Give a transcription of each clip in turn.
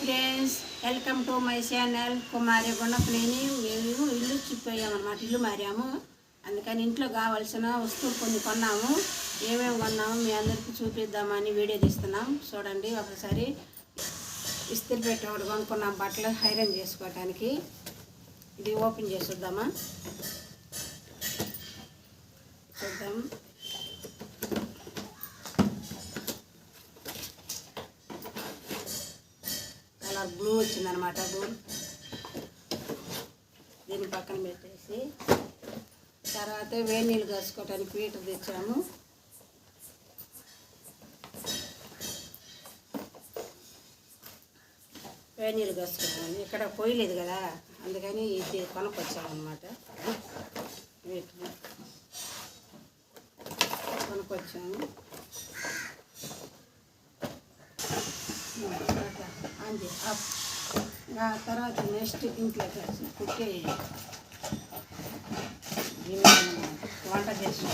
Friends welcome to my channel Kumari Gunapuleni మేము ఇల్లు చిప్పోయామన్నమాట ఇల్లు మారాము. అందుకని ఇంట్లో కావాల్సిన వస్తువులు కొన్ని కొన్నాము. ఏమేమి కొన్నాము మీ అందరికీ చూపిద్దామని వీడియో తీస్తున్నాం. చూడండి ఒకసారి ఇస్త్రీ పెట్టి ఒకటి కొనుక్కున్నాం బట్టలు ఐరన్ చేసుకోవటానికి. ఇది ఓపెన్ చేసి చూద్దామా? చూద్దాం కలర్ బ్లూ వచ్చిందనమాట బ్లూ దీన్ని పక్కన పెట్టేసి తర్వాత వేడి నీళ్ళు కాసుకోవడానికి పీటర్ తెచ్చాము. వేడి నీళ్ళు కాసుకున్నాము ఇక్కడ పోయలేదు కదా అందుకని ఇది కొనుక్కొచ్చామనమాట వీటిని కొనుక్కొచ్చాము. అంతే అప్. ఆ తర్వాత నెక్స్ట్ ఇంట్లో కలిసి కుక్కే వంట చేసి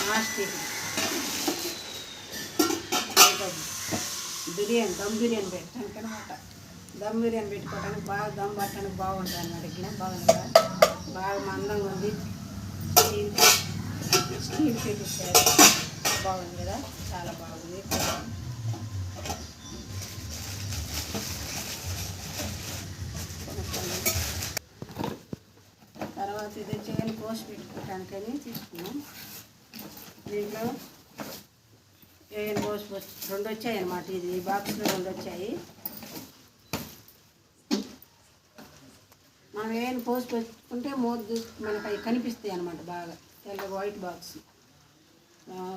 లాస్ట్ బిర్యానీ దమ్ బిర్యానీ పెట్టడానికి అనమాట దమ్ బిర్యానీ పెట్టుకోవడానికి బాగా దమ్ పట్టడానికి బాగుంటుంది అనమాట గిన్నె బాగుంటుందా బాగా మందంగా ఉంది. స్టీల్ స్టీల్ పెట్టించారు బాగుంది కదా? చాలా బాగుంది. తర్వాత ఇది చేయని పోస్ట్ పెట్టుకోవటానికని తీసుకున్నాం. దీంట్లో ఏఎన్ పోస్ట్ రెండు వచ్చాయి అన్నమాట ఇది బాక్స్లో రెండు వచ్చాయి మనం ఏఎన్ పోస్ట్ పెట్టుకుంటే మోద్దు మనకు అవి కనిపిస్తాయి అన్నమాట బాగా తెల్ల వైట్ బాక్స్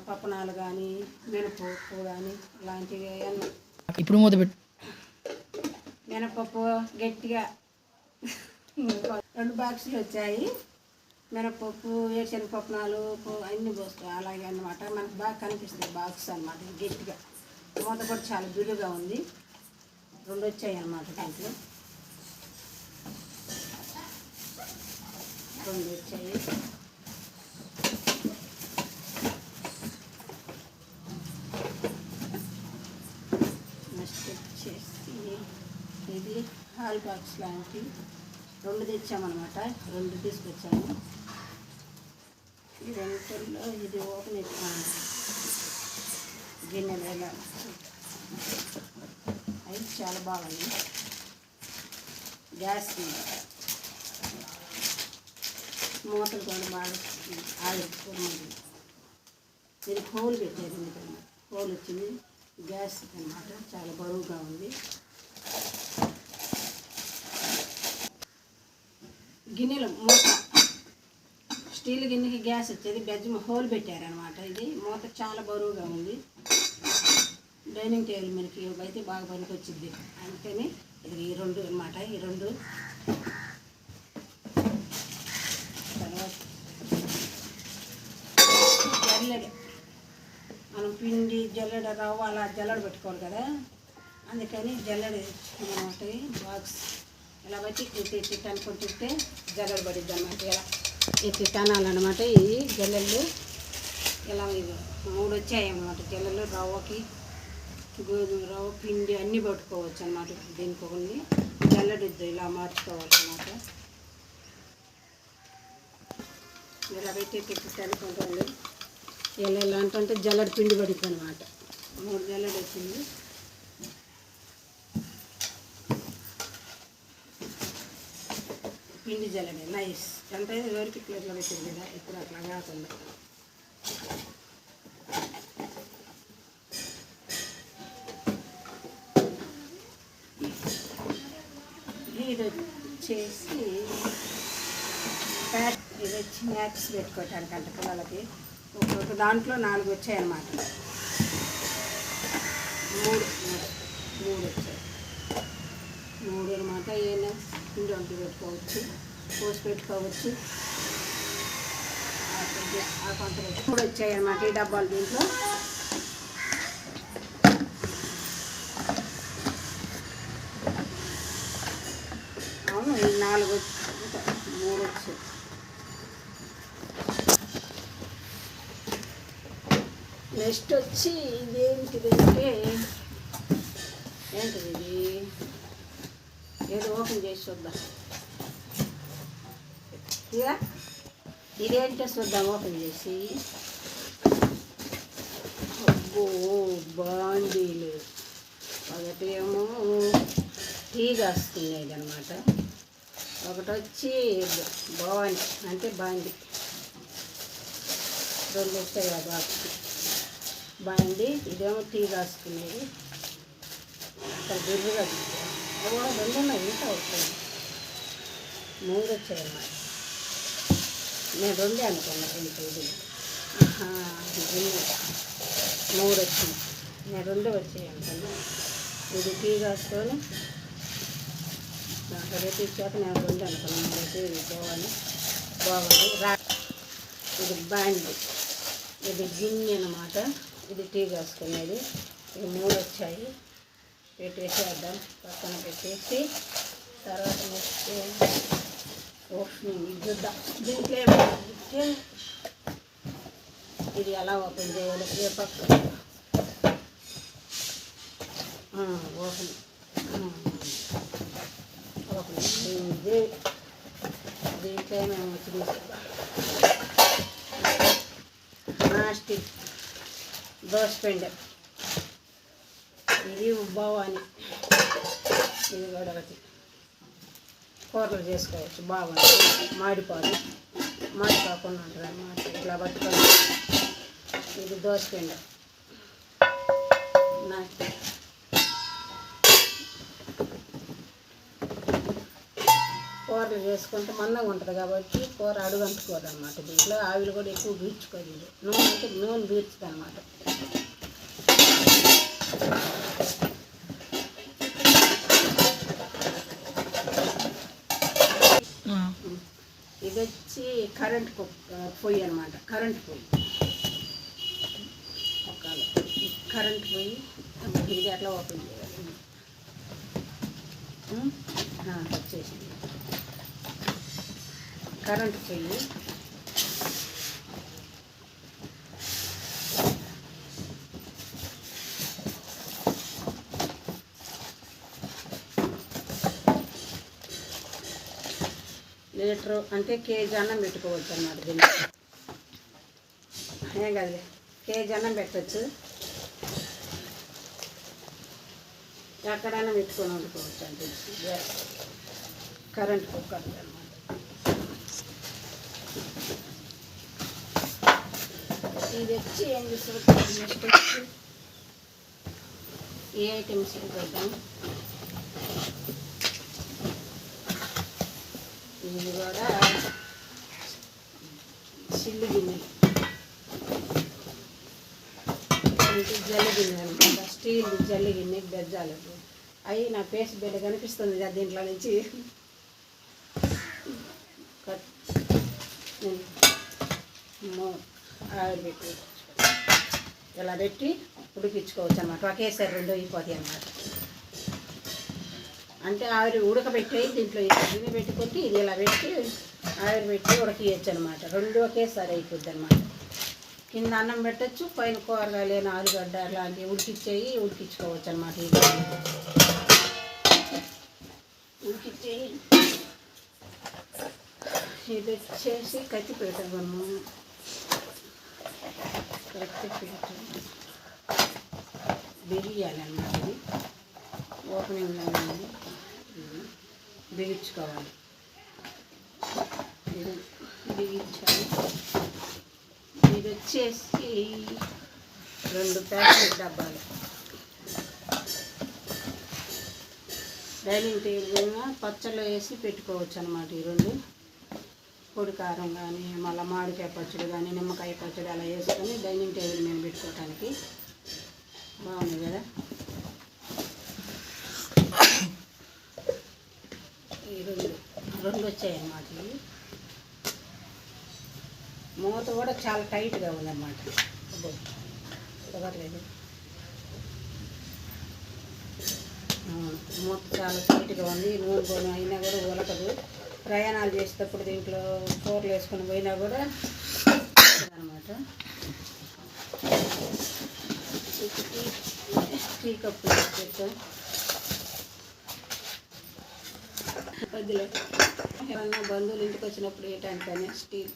పప్పనాలు కానీ మినపప్పు కానీ ఇలాంటివి ఇప్పుడు మూత పెట్టు. మినపప్పు గట్టిగా. రెండు బాక్సులు వచ్చాయి. మినపప్పు వేరుశనగపప్పు నాలుగు అన్నీ పోస్తాయి. అలాగే అన్నమాట. మనకు బాగా కనిపిస్తుంది బాక్స్ అన్నమాట. గట్టిగా. మూత కూడా చాలా బిడుగా ఉంది. రెండు వచ్చాయి అన్నమాట దాంట్లో. రెండు వచ్చాయి. నెక్స్ట్ వచ్చేసి ఇది హాల్ బాక్స్ లాంటి రెండు తెచ్చామన్నమాట. రెండు తీసుకొచ్చాము ఈ రెండులో ఇది ఓపెన్ ఎత్తుకోండి గిన్నెలు ఎలా? అవి చాలా బాగుంది. గ్యాస్ మూతలు కూడా బాగా ఆగిపోయింది కుర్మది దీనికి హోల్ పెట్టేది హోల్ వచ్చింది. గ్యాస్ అన్నమాట. చాలా బరువుగా ఉంది. గిన్నెలు మూత. స్టీల్ గిన్నెకి గ్యాస్ వచ్చేది బెజ్ హోల్ పెట్టారనమాట ఇది. మూత చాలా బరువుగా ఉంది. డైనింగ్ టేబుల్ మనకి అయితే బాగా పనికొచ్చింది అందుకని ఇది ఈ రెండు అన్నమాట. ఈ రెండు. తర్వాత జల్లెడ. మనం పిండి జల్లెడ రవ్వ అలా జల్లెడ పెట్టుకోవాలి కదా. అందుకని జల్లెడ అనమాట బాక్స్. ఇలా బట్టి ఇటు ఇటు అనుకుంటుంటే జల్లెడ పడిద్ది అనమాట ఇలా ఇటు తనాలన్నమాట ఈ జల్లెళ్ళు. ఇలా ఇది మూడు వచ్చాయన్నమాట జల్లెలు రవ్వకి గోధుమ రవ్వ పిండి అన్నీ పట్టుకోవచ్చు అన్నమాట. దీనికి ఒకటి జల్లెడిద్దు ఇలా మార్చుకోవచ్చు అన్నమాట. ఇలా పెట్టి పెట్టి తనుకుంటుంది ఇలా ఇలా అంటుంటే జల్లెడ పిండి పడుతుంది అనమాట మూడు జల్లడి వచ్చింది. పిండి జల్లెడ. నైస్ ఎంత ఎవరికి ప్లేట్లో పెట్టింది కదా ఇప్పుడు అట్లా కాకుండా. ఇది వచ్చేసి ప్యాక్ ఇది వచ్చి మ్యాక్స్ పెట్టుకోవటానికి అంట పిల్లలకి ఒక్కొక్క దాంట్లో నాలుగు వచ్చాయన్నమాట మూడు మూడు వచ్చాయి. మూడు అనమాట ఏమైనా పిండి పెట్టుకోవచ్చు పోసి పెట్టుకోవచ్చు. ఆ కొంత కూడా వచ్చాయన్నమాట ఈ డబ్బాలు దీంట్లో. అవును ఈ నాలుగు వచ్చి- మూడు వచ్చాయి. నెక్స్ట్ వచ్చి ఇదేంటిదంటే ఏంటిది ఇది ఏదో చేసి చూద్దాం ఇక ఇదేంటో చూద్దాం ఓపెన్ చేసి. అబ్బో బాండీలు. ఒకటేమో టీ కాసుకునేది అనమాట ఒకటి వచ్చి భవాని అంటే బాండి. రెండు వచ్చాయి ఆ బాక్స్ బాండి ఇదేమో టీ కాసుకునేది అక్కడ బిర్రుగా అవి కూడా రెండు ఉన్నాయి ఇంకా మూడు వచ్చాయన్నమాట నేను రెండే అనుకున్నా రెండు ఇది ఇది మూడు వచ్చింది నేను రెండు వచ్చాయి అనుకున్నా. ఇది టీ కాసుకొని నాకు రేపు ఇచ్చాక నేను రెండు అనుకున్నాను రేపు ఇది పోవాలి. బాగుంది. రా. ఇది బ్యాండ్. ఇది గిన్నె అనమాట ఇది టీ కాసుకునేది. ఇది మూడు వచ్చాయి. పెట్టేసేద్దాం పక్కన పెట్టేసి తర్వాత నెక్స్ట్ ఓపెనింగ్ ఇది చూద్దాం. దీంట్లో ఇది ఎలా ఓపెన్ చేయాలి ఏ పక్క? ఓపెన్. ఓపెన్. ఇది దీంట్లో ఏమేమి వచ్చింది నాస్టిక్ దోశ పిండి. ఇది భవాని ఇది కూడా ఒకటి. కూరలు చేసుకోవచ్చు బాగుంటుంది మాడిపోదు. మాడిపోకుండా ఉంటుంది అన్నమాట. ఇట్లా పట్టుకొని ఇది దోశ పిండి. నాకు కూరలు చేసుకుంటే మందంగా ఉంటుంది కాబట్టి కూర అడుగు అంటుకోదు అనమాట దీంట్లో ఆవిలు కూడా ఎక్కువ పీల్చుకోదు నూనె అంటే నూనె పీల్చుతుంది అనమాట ఇది వచ్చి కరెంట్ పొయ్యి అనమాట కరెంట్ పొయ్యి. ఒక కరెంట్ పొయ్యి ఇది అట్లా ఓపెన్ చేయాలి? వచ్చేసింది. కరెంట్ పొయ్యి. లీటరు అంటే కేజీ అన్నం పెట్టుకోవచ్చు అన్నమాట దీన్ని. ఏం కదలే కేజీ అన్నం పెట్టచ్చు. ఎక్కడైనా పెట్టుకొని వండుకోవచ్చు అంటే గ్యాస్ కరెంట్ కుక్కర్ అన్నమాట. ఇది వచ్చి ఏం చేస్తారు? నెక్స్ట్ వచ్చి ఏ ఐటమ్స్ పెడతాం? ఇది కూడా. చిల్లి గిన్నె. ఇది జల్లి గిన్నె అనమాట స్టీల్ జల్లి గిన్నె బెజ్జాలకు అవి నా పేస్ట్ బిడ్డ కనిపిస్తుంది కదా దీంట్లో నుంచి. ఆవిరి పెట్టి. ఇలా పెట్టి ఉడికించుకోవచ్చు అనమాట ఒకేసారి రెండు అయిపోతాయి అన్నమాట. అంటే ఆవిరి ఉడకబెట్టి దీంట్లో ఈ గిన్నె ఇది ఇలా పెట్టి ఆవిరి పెట్టి ఉడకియచ్చు అనమాట రెండు ఒకేసారి అయిపోద్ది అనమాట కింద అన్నం పెట్టచ్చు పైన కూరగాయలు ఆలుగడ్డ అలాంటివి ఉడికిచ్చేయి ఉడికించుకోవచ్చు అనమాట ఇది ఉడికిచ్చేయి. ఇది వచ్చేసి కత్తి పెట్టగము కత్తి కత్తిపీట బిర్యానీ అన్నమాట ఇది. ఓపెనింగ్లో ఉంది బిగించుకోవాలి. బిగించాలి. ఇది వచ్చేసి రెండు ప్యాకెట్ డబ్బాలు. డైనింగ్ టేబుల్ పచ్చళ్ళు వేసి పెట్టుకోవచ్చు అనమాట ఈ రెండు పొడి కారం కానీ మళ్ళీ మామిడికాయ పచ్చడి కానీ నిమ్మకాయ పచ్చడి అలా వేసుకొని డైనింగ్ టేబుల్ మీద పెట్టుకోవటానికి. బాగుంది కదా? ఈ రెండు రెండు వచ్చాయి అన్నమాట ఇవి. మూత కూడా చాలా టైట్గా ఉందన్నమాట. కుదరలేదు మూత చాలా టైట్గా ఉంది. నూనె పోను అయినా కూడా ఉలకదు. ప్రయాణాలు చేసేటప్పుడు దీంట్లో కూరలు వేసుకొని పోయినా కూడా అనమాట టీ కప్పు పెట్టాం వద్దులే ఏమన్నా బంధువులు ఇంటికి వచ్చినప్పుడు వేయటానికని స్టీల్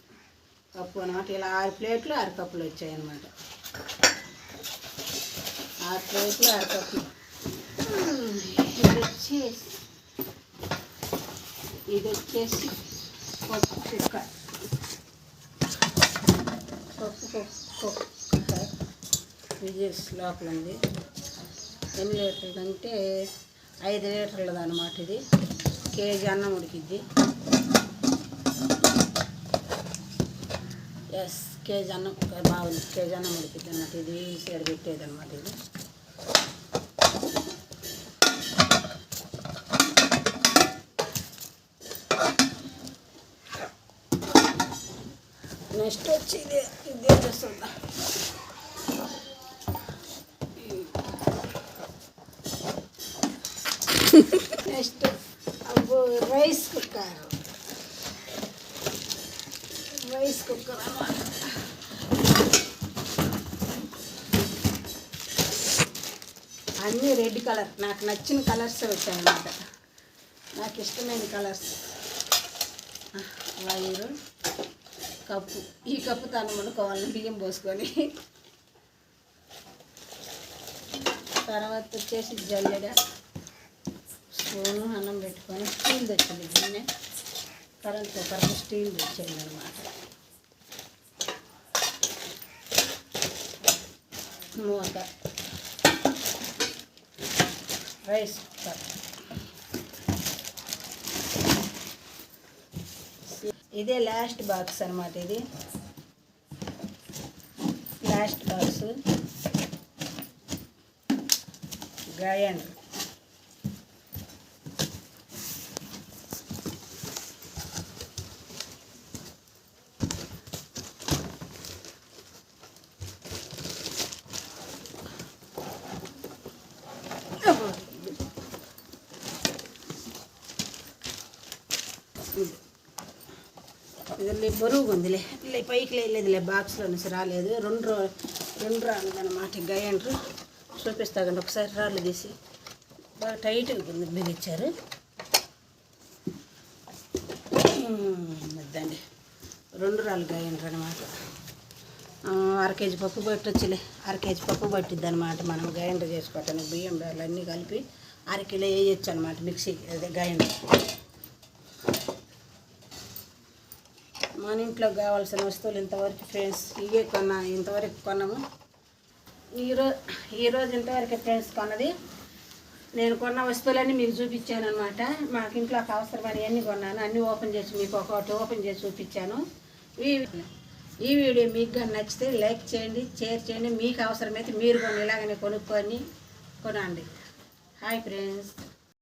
కప్పు అనమాట ఇలా ఆరు ప్లేట్లు ఆరు కప్పులు వచ్చాయి అనమాట ఆరు ప్లేట్లు ఆరు కప్పులు. ఇది వచ్చేసి ఇది వచ్చేసి పప్పు కుక్క పప్పు కుక్క. విజయస్ లోపల ఉంది ఎన్ని లీటర్లు అంటే ఐదు లీటర్లది అనమాట ఇది. కేజీ అన్నం ఉడికిద్ది. ఎస్ కేజీ అన్నం బాగుంది కేజీ అన్నం ఉడికిద్ది అన్నమాట. ఇది సైడ్ పెట్టేది అనమాట ఇది. నెక్స్ట్ వచ్చి ఇది ఇది చేస్తుందా నెక్స్ట్ అబ్బో రైస్ కుక్కర్ రైస్ కుక్కర్ అన్నమాట అన్నీ రెడ్ కలర్. నాకు నచ్చిన కలర్స్ వచ్చాయన్నమాట. నాకు ఇష్టమైన కలర్స్. Wire cup. ఈ కప్పు తను అనుకోవాలి బియ్యం పోసుకొని. తర్వాత వచ్చేసి జల్లెడ. స్పూను అన్నం పెట్టుకొని స్టీల్ తెచ్చింది గిన్నె కరెంట్ కుక్కర్కి స్టీల్ తెచ్చింది అనమాట మూత. రైస్ కుక్కర్ ఇదే లాస్ట్ బాక్స్ అనమాట ఇది. లాస్ట్ బాక్స్ గ్రైండర్ ఇది బరువుగా ఉందిలే. లే పైకి లేదులే బాక్స్లో నుంచి రాలేదు. రెండు రో- రెండు రాళ్ళు అనమాట గ్రైండర్ చూపిస్తాగండి ఒకసారి రాళ్ళు తీసి. బాగా టైట్గా ఉంది మీరు ఇచ్చారు. వద్దండి రెండు రాళ్ళు గ్రైండర్ అనమాట అర కేజీ పప్పు పట్టొచ్చులే. అర కేజీ పప్పు పట్టిద్ది అనమాట మనం గ్రైండర్ చేసుకోవటానికి. బియ్యం బేర్లు అన్నీ కలిపి అర కిలో వేయచ్చు అనమాట మిక్సీ అదే గ్రైండర్ మన ఇంట్లో కావాల్సిన వస్తువులు ఇంతవరకు ఫ్రెండ్స్ ఇవే కొన్నా ఇంతవరకు కొన్నాము. ఈరో ఈరోజు ఇంతవరకు ఫ్రెండ్స్ కొన్నది. నేను కొన్న వస్తువులన్నీ మీకు చూపించాను అనమాట మాకు ఇంట్లో అవసరమైనవన్నీ కొన్నాను. అన్నీ ఓపెన్ చేసి మీకు ఒకటి ఓపెన్ చేసి చూపించాను. ఈ ఈ వీడియో మీకు కానీ నచ్చితే లైక్ చేయండి షేర్ చేయండి. మీకు అవసరమైతే మీరు కొన్ని ఇలాగనే కొనుక్కొని కొనండి. Hi friends.